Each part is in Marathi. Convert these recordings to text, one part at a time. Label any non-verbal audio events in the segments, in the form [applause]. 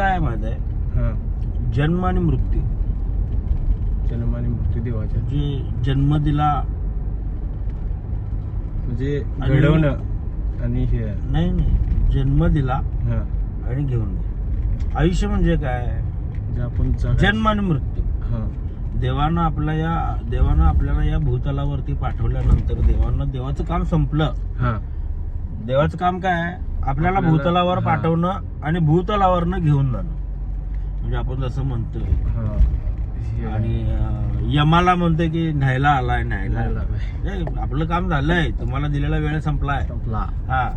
काय माहिती आहे? हा. जन्म आणि मृत्यू. जन्म आणि मृत्यू देवाच्या. जे जन्म दिला म्हणजे आणि- घडवणं आणि हे. नाही नाही. जन्म दिला हा. आणि घेऊन गेला. आयुष्य म्हणजे काय? जे आपण जगा- जन्म आणि मृत्यू. हा. देवानं आपल्या या देवानं आपल्याला या भूतलावरती पाठवल्यानंतर देवानं देवाचं काम संपलं. हा. देवाचं काम काय? आहे आपल्याला भूतलावर हा. पाठवणं आणि भूतलावरनं घेऊन जाणं. म्हणजे आपण जसं म्हणतोय. हा. हे आणि अं, यमाला म्हणतोय की न्यायला आलाय न्यायला आलाय. ए, आपलं काम झालंय. तुम्हाला दिलेला वेळ संपलाय संपला. हा.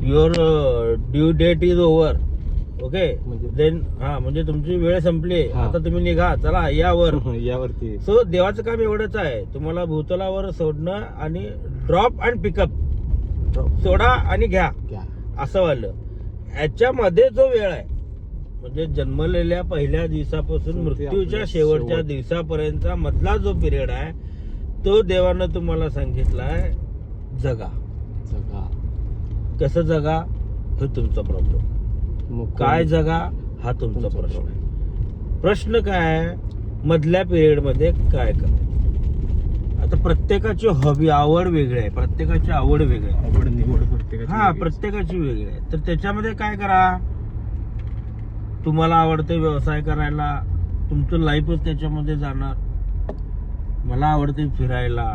Your due date is over okay म्हणजे- देन हा म्हणजे तुमची वेळ संपली हा. आता तुम्ही निघा. चला यावर. [laughs] यावरती. सो देवाचं काम एवढंच आहे. तुम्हाला भूतलावर सोडणं आणि ड्रॉप अँड पिकअप सोडा आणि घ्या. घ्या. असं वालं याच्यामध्ये जो वेळ आहे म्हणजे जन्मलेल्या पहिल्या दिवसापासून मृत्यूच्या शेवटच्या शेवट- दिवसापर्यंतचा मधला जो पिरियड आहे तो देवानं तुम्हाला सांगितलाय जगा. जगा. कसं जगा? हे तुमचा प्रॉब्लेम काय जगा? हा तुमचा प्रश्न आहे. प्रश्न काय आहे? मधल्या पिरियडमध्ये काय करायचं आता प्रत्येकाची हॉबी आवड वेगळी आहे प्रत्येकाची आवड वेगळी आहे. आवड निवड प्रत्येकाची हा वेगळी. प्रत्येकाची वेगळी आहे. तर त्याच्यामध्ये काय करा तुम्हाला आवडते व्यवसाय करायला तुमचं लाईफच त्याच्यामध्ये जाणार. मला आवडते फिरायला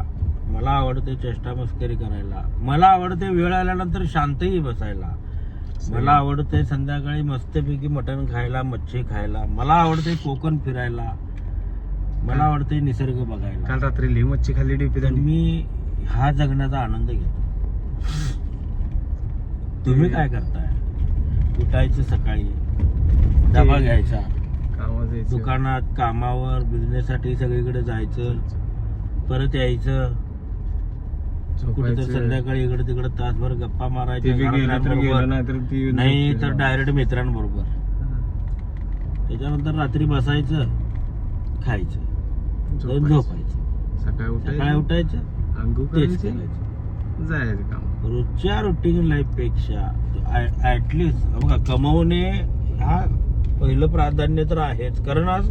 मला आवडते चेष्टा मस्करी करायला मला आवडते वेळ आल्यानंतर शांतही बसायला. मला आवडते संध्याकाळी मस्तपैकी मटण खायला मच्छी खायला मला आवडते कोकण फिरायला. मला आवडते निसर्ग बघायला काल रात्री लिह मच्छी खाल्ली डिपी तर मी हा जगण्याचा आनंद घेतो तुम्ही काय करताय उठायचं सकाळी डबा घ्यायचा. दुकानात कामावर बिझनेस साठी सगळीकडे जायचं परत यायचं. संध्याकाळी इकडे तिकडे तासभर गप्पा. गेलं नाही तर. डायरेक्ट मित्रांबरोबर त्याच्यानंतर रात्री बसायचं खायचं झोपायचं. सकाळी उठायचं. उठायचं अंघोळ तेच करायची करायचं. जायचं काम. रोजच्या रुटीन लाईफपेक्षा ऍटलिस्ट बघा कमवणे हा पहिलं प्राधान्य तर आहेच. कारण आज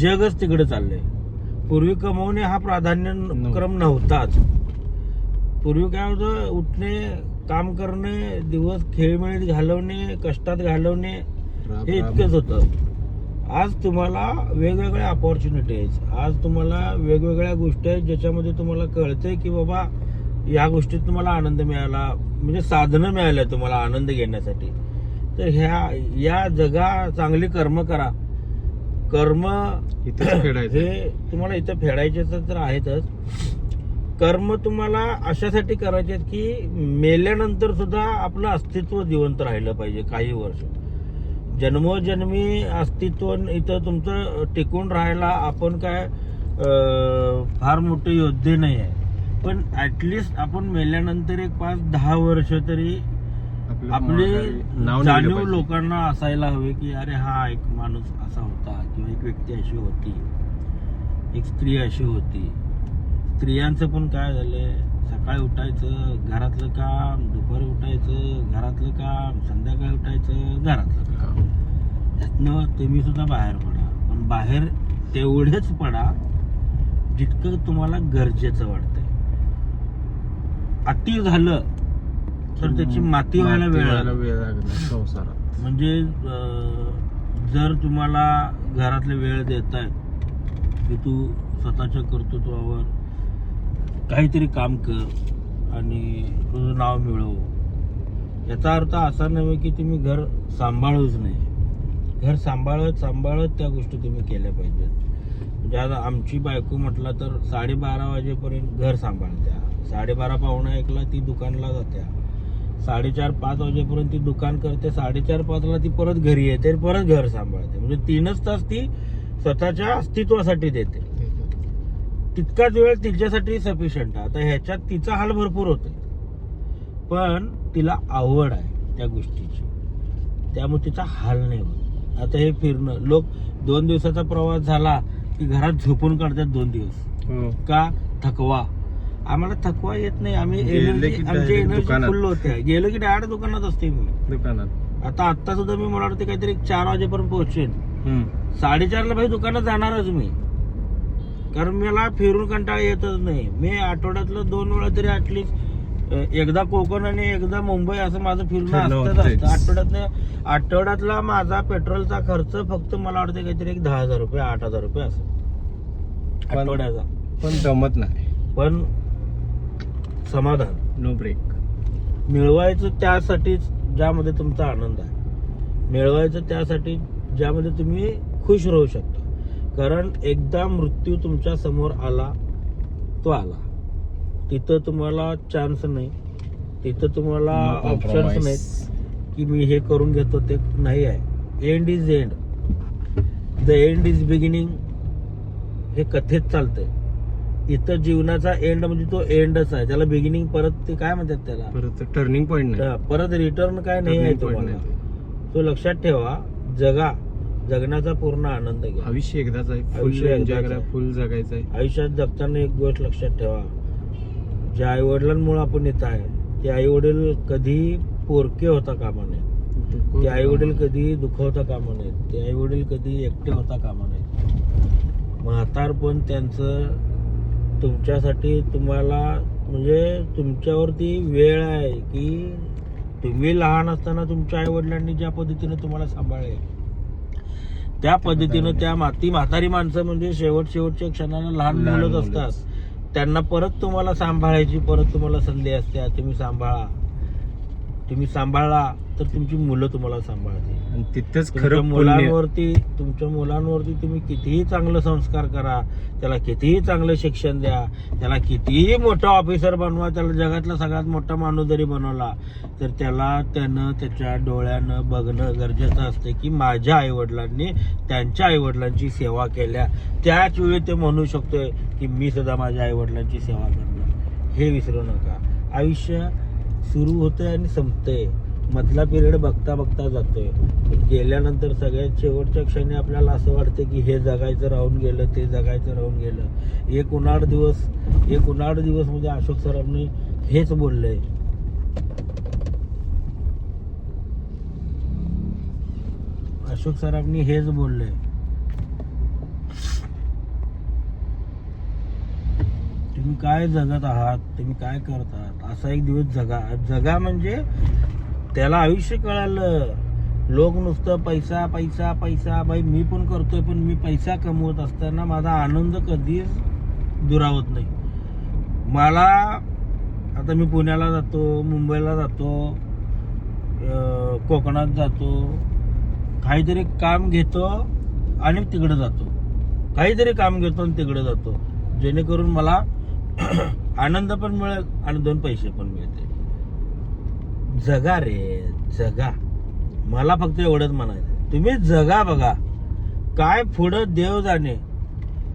जगच तिकडे चाललंय. पूर्वी कमवणे हा प्राधान्य क्रम नव्हताच. पूर्वी काय होतं उठणे काम करणे दिवस खेळमेळीत घालवणे कष्टात घालवणे हे इतकंच होतं. आज तुम्हाला वेगवेगळ्या अपॉर्च्युनिटी आहेत आज तुम्हाला वेगवेगळ्या गोष्टी आहेत ज्याच्यामध्ये तुम्हाला कळतंय की बाबा या गोष्टीत तुम्हाला आनंद मिळाला म्हणजे साधनं मिळाल्या तुम्हाला आनंद घेण्यासाठी. तर ह्या या जगा चांगली कर्म करा. कर्म. हे तुम्हाला इथं फेडायचे तर आहेतच. कर्म तुम्हाला अशासाठी करायचे आहेत की मेल्यानंतर सुद्धा आपलं अस्तित्व जिवंत राहिलं पाहिजे काही वर्ष. जन्मोजन्मी अस्तित्व इथं तुमचं टिकून राहायला आपण काय फार मोठे योद्धे नाही आहे. पण ऍटलिस्ट आपण मेल्यानंतर एक पाच दहा वर्ष तरी आपलं जाणीव. लोकांना असायला हवे की अरे हा एक माणूस असा होता किंवा एक व्यक्ती अशी होती. एक स्त्री अशी होती. स्त्रियांचं पण काय झालंय? सकाळी उठायचं घरातलं काम दुपारी उठायचं घरातलं काम संध्याकाळी उठायचं घरातलं काम. त्यातनं तुम्ही सुद्धा बाहेर पडा. पण बाहेर तेवढेच पडा जितकं तुम्हाला गरजेचं वाटतंय. अति झालं तर त्याची माती व्हायला वेळ लागेल. वेळ लागणार संसारात. म्हणजे जर तुम्हाला घरातले वेळ देत आहेत की तू स्वतःच्या कर्तृत्वावर काहीतरी काम कर आणि तुझं नाव मिळव. याचा अर्थ असा नव्हे की तुम्ही घर सांभाळूच नाही. घर सांभाळत सांभाळत त्या गोष्टी तुम्ही केल्या पाहिजेत. म्हणजे आता आमची बायको म्हटलं तर साडेबारा वाजेपर्यंत घर सांभाळत्या. साडेबारा पावणा एकला ती दुकानला जात्या. साडेचार पाच वाजेपर्यंत ती दुकान करते. साडेचार पाचला ती परत घरी येते आणि परत घर सांभाळते. म्हणजे तीनच तास ती स्वतःच्या अस्तित्वासाठी देते. तितकाच वेळ तिच्यासाठी सफिशियंट आहे. आता ह्याच्यात तिचा हाल भरपूर होतोय. पण तिला आवड आहे त्या गोष्टीची. त्यामुळे तिचा हाल नाही होत. आता हे फिरणं लोक दोन दिवसाचा प्रवास झाला की घरात झोपून काढतात दोन दिवस. हो. का? थकवा. आम्हाला थकवा येत नाही. आम्ही आमची एनर्जी. फुल होते. गेलो की डायरेक्ट दुकानात असते मी. दुकानात. आता आत्ता सुद्धा मी मला वाटतं काहीतरी चार वाजेपर्यंत पोहोचेन. साडेचारला भाई दुकानात जाणारच मी. कारण मला फिरून कंटाळा येतच नाही. मी आठवड्यातलं दोन वेळा तरी ऍटलिस्ट एकदा कोकण आणि एकदा मुंबई असं माझं फिरणं असतंच. असतं. आठवड्यातनं आठवड्यातला माझा पेट्रोलचा खर्च फक्त मला वाटतं काहीतरी एक दहा हजार रुपये आठ हजार रुपये असं. आठवड्याचा. पण जमत नाही. पण समाधान. नो ब्रेक मिळवायचं त्यासाठीच ज्यामध्ये तुमचा आनंद आहे. मिळवायचं त्यासाठी ज्यामध्ये तुम्ही खुश राहू शकता. कारण एकदा मृत्यू तुमच्यासमोर आला तो आला. तिथं तुम्हाला चान्स नाही. तिथं तुम्हाला ऑप्शन्स. नाहीत की मी हे करून घेतो ते नाही आहे. End is end the end is beginning हे कथेत चालतंय. इथं जीवनाचा एंड म्हणजे तो एंडच आहे. त्याला बिगिनिंग परत ते काय म्हणतात त्याला? परत टर्निंग पॉइंट नाही. हा, परत रिटर्न काय नाही आहे तुम्हाला. तो लक्षात ठेवा जगा. जगण्याचा पूर्ण आनंद घ्या. आयुष्य एकदाच आहे. फुल आयुष्य एन्जॉय एकदाच करा आहे. फुल जगायचं आहे. आयुष्यात जगताना एक गोष्ट लक्षात ठेवा. ज्या आई वडिलांमुळे आपण येत आहे ते आई वडील कधी पोरके होता कामा नये. ते आई वडील कधी दुखवता कामा नयेत ते आई वडील कधी एकटे होता कामा नयेत म्हातारपण त्यांचं तुमच्यासाठी तुम्हाला म्हणजे तुमच्यावरती वेळ आहे की तुम्ही लहान असताना तुमच्या आई वडिलांनी ज्या पद्धतीने तुम्हाला सांभाळले त्या पद्धतीनं त्या माती म्हातारी माणसं म्हणजे शेवट शेवटच्या क्षणाला लहान मुलंच. असतात त्यांना परत तुम्हाला सांभाळायची परत तुम्हाला संधी असते तुम्ही सांभाळा तुम्ही सांभाळला तर तुमची मुलं तुम्हाला सांभाळतील. आणि तिथंच तुमच्या खरं पुण्य. मुलांवरती तुमच्या मुलांवरती तुम्ही कितीही चांगलं संस्कार करा त्याला कितीही चांगलं शिक्षण द्या त्याला कितीही मोठा ऑफिसर बनवा त्याला जगातला सगळ्यात मोठा माणूस जरी बनवला तर त्याला त्यानं त्याच्या डोळ्यानं बघणं गरजेचं असते की माझ्या आईवडिलांनी त्यांच्या आईवडिलांची सेवा केल्या. त्याच वेळी ते म्हणू शकतोय की मी सुद्धा माझ्या आईवडिलांची सेवा करणार. हे विसरू नका. आयुष्य सुरू होतंय आणि संपतंय. मधला पिरियड बघता बघता जातोय. गेल्यानंतर सगळ्यात शेवटच्या क्षणी आपल्याला असं वाटतं की हे जगायचं राहून गेलं ते जगायचं राहून गेलं. एक उन्हाळ दिवस एक उन्हाळ दिवस म्हणजे अशोक सरांनी हेच बोललंय. अशोक सरांनी हेच बोललंय. तुम्ही काय जगत आहात तुम्ही काय करतात असा एक दिवस जगा जगा म्हणजे त्याला आयुष्य कळालं. लोक नुसतं पैसा पैसा पैसा बाई मी पण करतोय पण मी पैसा कमवत असताना माझा आनंद कधीच दुरावत नाही. मला आता मी पुण्याला जातो मुंबईला जातो कोकणात जातो काहीतरी काम घेतो आणि तिकडे जातो. काहीतरी काम घेतो आणि तिकडे जातो. जेणेकरून मला [clears throat] आनंद पण मिळेल आणि दोन पैसे पण मिळते जगा रे जगा. मला फक्त एवढंच म्हणायचं तुम्ही जगा बघा. काय पुढं देव जाणे.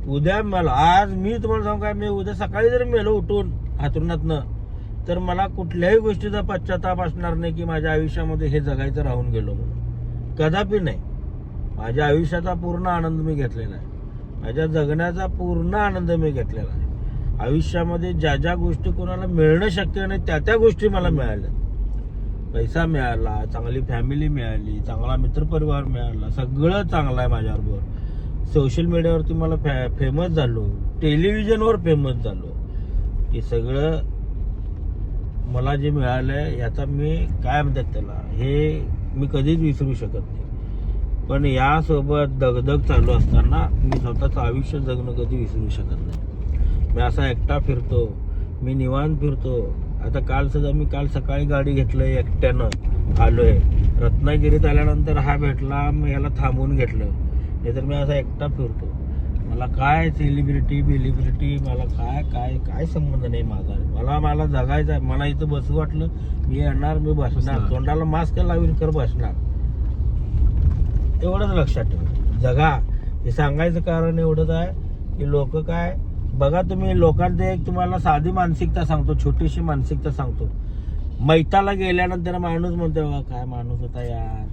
उद्या मला आज मी तुम्हाला सांगू काय मी उद्या सकाळी जर मेलो उठून हातरुणातनं तर मला कुठल्याही गोष्टीचा पश्चाताप असणार नाही की माझ्या आयुष्यामध्ये हे जगायचं राहून गेलो म्हणून. कदापि नाही. माझ्या आयुष्याचा पूर्ण आनंद मी घेतलेला आहे. माझ्या जगण्याचा पूर्ण आनंद मी घेतलेला आहे. आयुष्यामध्ये ज्या ज्या गोष्टी कोणाला मिळणं शक्य नाही त्या त्या गोष्टी मला मिळाल्या. पैसा मिळाला चांगली फॅमिली मिळाली चांगला मित्रपरिवार मिळाला सगळं चांगलं आहे माझ्याबरोबर सोशल मीडियावरती मला फॅ फेमस झालो टेलिव्हिजनवर फेमस झालो. हे सगळं मला जे मिळालं आहे याचा मी काय म्हणतात त्याला हे मी कधीच विसरू शकत नाही. पण यासोबत दगदग चालू असताना मी स्वतःचं आयुष्य जगणं कधी विसरू शकत नाही. मी असा एकटा फिरतो मी निवांत फिरतो. आता काल सुद्धा मी काल सकाळी गाडी घेतलंय एकट्यानं. आलोय. रत्नागिरीत आल्यानंतर हा भेटला मग याला थांबवून घेतलं. नाहीतर मी असा एकटा फिरतो. मला काय सेलिब्रिटी बिलिब्रिटी मला काय काय काय संबंध नाही माझा. मला मला जगायचं आहे. मला इथं बसू वाटलं मी येणार मी बसणार. बसणार. तोंडाला मास्क लावीन कर बसणार. एवढंच लक्षात ठेवा. जगा. हे सांगायचं कारण एवढंच आहे की लोक काय बघा तुम्ही लोकांचं एक तुम्हाला साधी मानसिकता सांगतो छोटीशी मानसिकता सांगतो. मैताला गेल्यानंतर माणूस म्हणतो "बघा, काय माणूस होता यार.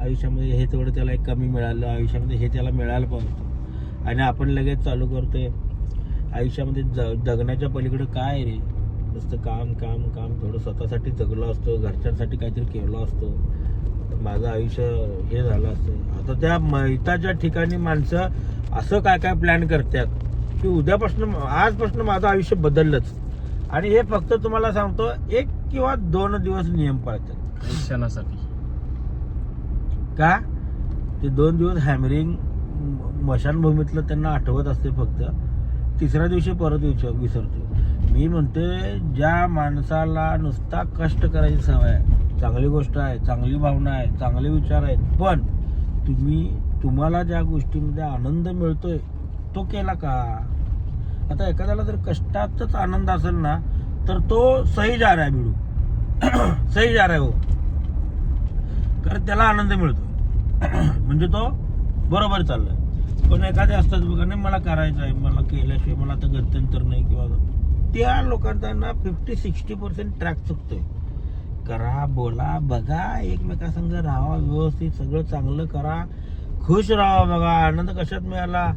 आयुष्यामध्ये हे तेवढं त्याला एक कमी मिळालं आयुष्यामध्ये हे त्याला मिळायला पाहिजे आणि आपण लगेच चालू करतोय. आयुष्यामध्ये ज जगण्याच्या पलीकडे काय आहे? रे नुसतं काम काम काम थोडं स्वतःसाठी जगलो असतो घरच्यांसाठी काहीतरी केलं असतो. माझं आयुष्य हे झालं असतं. आता त्या मैताच्या ठिकाणी माणसं असं काय काय प्लॅन करतात? की उद्यापासून आजपासून माझं आयुष्य बदललंच. आणि हे फक्त तुम्हाला सांगतो एक किंवा दोन दिवस नियम पाळतात. क्षणासाठी का? ते दोन दिवस हॅमरिंग मशानभूमीतलं त्यांना आठवत असते फक्त. तिसऱ्या दिवशी परत विचार विसरतो. मी म्हणते ज्या माणसाला नुसता कष्ट करायची सवय आहे चांगली गोष्ट आहे चांगली भावना आहे चांगले विचार आहेत पण तुम्ही तुम्हाला ज्या गोष्टीमध्ये आनंद मिळतोय तो केला का? आता एखाद्याला जर कष्टातच आनंद असेल ना तर तो सही जा रहा है बिडू [clears throat] सही जा रहा है हो कारण त्याला आनंद मिळतो. [clears throat] म्हणजे तो बरोबर चाललाय. पण एखादे असतात बघा नाही मला करायचं आहे मला केल्याशिवाय मला आता गत्यंतर नाही किंवा त्या लोकांचा ना फिफ्टी सिक्स्टी पर्सेंट ट्रॅक चुकतोय. करा बोला बघा एकमेकासंग राहा व्यवस्थित सगळं चांगलं करा. खुश राहा बघा आनंद कशात मिळाला?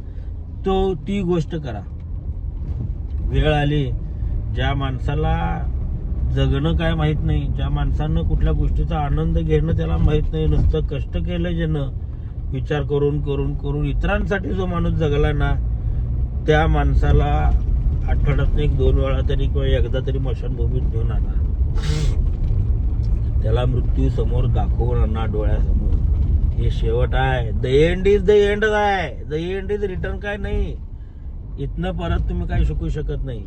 तो ती गोष्ट करा. वेळ आली ज्या माणसाला जगणं काय माहीत नाही ज्या माणसानं कुठल्या गोष्टीचा आनंद घेणं त्याला माहीत नाही नुसतं कष्ट केलं ज्यानं विचार करून करून करून इतरांसाठी जो माणूस जगला ना त्या माणसाला आठवड्यातून एक दोन वेळा तरी किंवा एकदा तरी मशानभूमीत घेऊन आणा त्याला मृत्यू समोर दाखवून आणा डोळ्यासमोर. हे शेवट आहे. द एंड इज द एंडच आहे द एंड इज रिटर्न काय नाही. इथनं परत तुम्ही काही शिकू शकत नाही.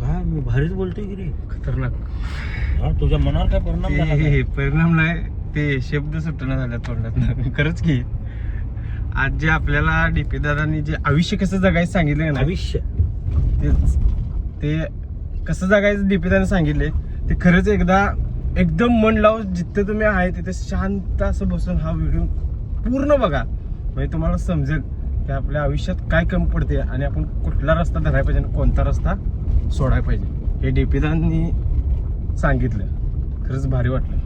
काय मी भारीच बोलतोय की रे? खतरनाक. हा तुझ्या मनावर काय परिणाम झाला का? ते परिणाम नाही ते शब्द सुटणं झाल्या तोंडात. खरंच की. आज जे आपल्याला डीपी दादांनी जे आयुष्य कसं जगायचं सांगितलं ना आयुष्य. तेच. ते कसं जगायचं डीपी दादाने सांगितले ते खरंच एकदा एकदम मन लावून जिथे तुम्ही आहे तिथे शांत असं बसून हा व्हिडिओ पूर्ण बघा. म्हणजे तुम्हाला समजेल की आपल्या आयुष्यात काय कमी पडते आणि आपण कुठला रस्ता धरायला पाहिजे आणि कोणता रस्ता सोडायला पाहिजे. हे डीपी सांगितलं. खरंच भारी वाटलं.